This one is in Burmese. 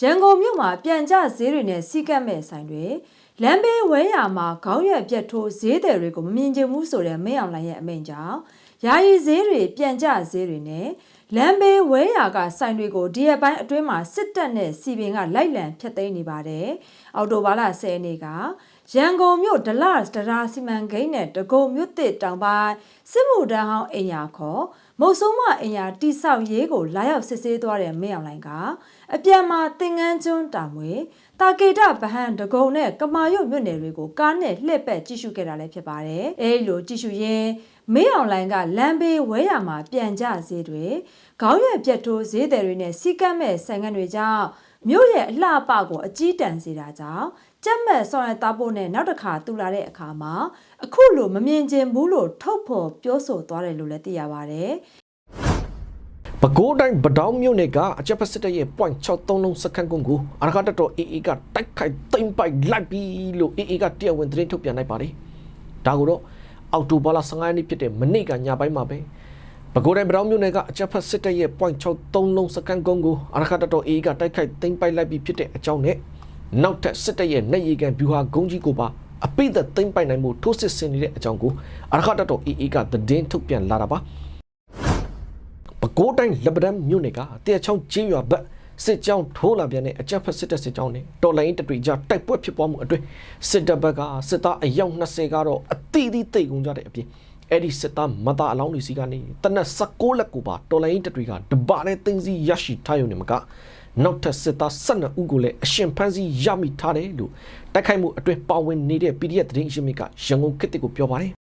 ရန်ကုန်မြို့မှာပြန်ကျဈေးတွေနဲ့စီးကပ်မဲ့ဆိုင်တွေလမ်းဘေးဝဲယာမှာခေါင်းရွက်ပြတ်ထိုးဈေးတယ်တွေကိုမမြင်ချင်ဘူးဆိုတဲ့မင်းအောင်လှိုင်ရဲ့အမိန့်ကြောင့်ယာယီဈေးတွေပြန်ကျဈေးတွေနဲ့လမ်းဘေးဝဲယာကဆိုင်တွေကိုဒီရက်ပိုင်းအတွင်းမှာစစ်တပ်နဲ့စီပင်ကလိုက်လံဖျက်သိမ်းနေပါတယ်။အော်တိုဘာလ10ရက်နေ့က ရန်ကုန်မြို့ဒလစတရာစီမံကိန်းနဲ့တကုံမြို့တစ်တောင်ပိုင်းစစ်မှုတန်းဟောင်းအိမ်ယာခေါ်မုတ်ဆိုးမအိမ်ယာတိဆောက်ရေးကိုလာရောက်စစ်ဆေးသွားတဲ့မင်းအောင်လှိုင်ကအပြန်မှာသင်ငန်းကျွန်းတာမွေတာကေတဗဟန်ဒဂုံနဲ့ကမာရွတ်မြို့နယ်တွေကိုကားနဲ့လှည့်ပတ်ကြည့်ရှုခဲ့တာလည်းဖြစ်ပါတယ်။အဲဒီလိုကြည့်ရှုရင်းမင်းအောင်လှိုင်ကလမ်းဘေးဝဲရမှာပြန်ကြဈေးတွေခေါင်းရွက်ပြတ်ထိုးဈေးတယ်တွေနဲ့စီကတ်မဲ့ဆိုင်ငံတွေကြောင့် မြို့ရဲ့အလှပကိုအကြီးတန်းစေတာကြောင့်ကြက်မဲ့ဆောင်ရသားဖို့နဲ့နောက်တစ်ခါတူလာတဲ့အခါမှာအခုလိုမမြင်ကျင်ဘူးလို့ထုတ်ဖော်ပြောဆိုသွားတယ်လို့လည်းသိရပါတယ်။ပဲခူးတိုင်းဗတောင်းမြို့နယ်ကအချက်ဖက်စစ်တပ်ရဲ့ .63 လုံးစခန်းကုန်းကိုအရခတ်တော် AA ကတိုက်ခိုက်သိမ်းပိုက်လိုက်ပြီလို့ AA ကတရားဝင်သတင်းထုတ်ပြန်လိုက်ပါတယ်။ဒါကိုတော့အောက်တိုဘာလ15ရက်နေ့ဖြစ်တဲ့မနေ့ကညပိုင်းမှာပဲ ပဲခူးတိုင်းဗတောင်းမြို့နယ်ကအချက်ဖက်စစ်တပ်ရဲ့ .63 လုံးစခန်းကုန်းကိုအရခတ်တော် AA ကတိုက်ခိုက်သိမ်းပိုက်လိုက်ပြီဖြစ်တဲ့အကြောင်းနဲ့နောက်ထပ်စစ်တပ်ရဲ့နေရီကန်ဗျူဟာဂုံးကြီးကိုပါအပိသက်သိမ်းပိုက်နိုင်မှုထိုးစစ်ဆင်နေတဲ့အကြောင်းကိုအရခတ်တော် AA ကသတင်းထုတ်ပြန်လာတာပါ။ပဲခူးတိုင်းလက်ပတန်းမြို့နယ်ကတရားချောင်းကျေးရွာဘက်စစ်ကြောင်းထိုးလာပြန်တဲ့အကြမ်းဖက်စစ်တပ်စစ်ကြောင်းနဲ့တော်လိုင်းတပ်တွေကြားတိုက်ပွဲဖြစ်ပွားမှုအတွင်းစစ်တပ်ဘက်ကစစ်သားအယောက်20ကတော့အသီးသီးတိတ်ကုန်ကြတဲ့အပြင် အဲ့ဒီစစ်သားမသားအလောင်းတွေစီကနေတနက်16လက်ကိုပါတော်လိုင်းတပ်တွေကတပါးနဲ့တင်းစီရရှိထားရုံနဲ့မကနောက်ထပ်စစ်သား12ဦးကိုလည်းအရှင်ဖမ်းဆီးရမိထားတယ်လို့တိုက်ခိုက်မှုအတွင်းပါဝင်နေတဲ့ PDF သတင်းအရှင်မြစ်ကရန်ကုန်ခေတ်တစ်ကိုပြောပါတယ်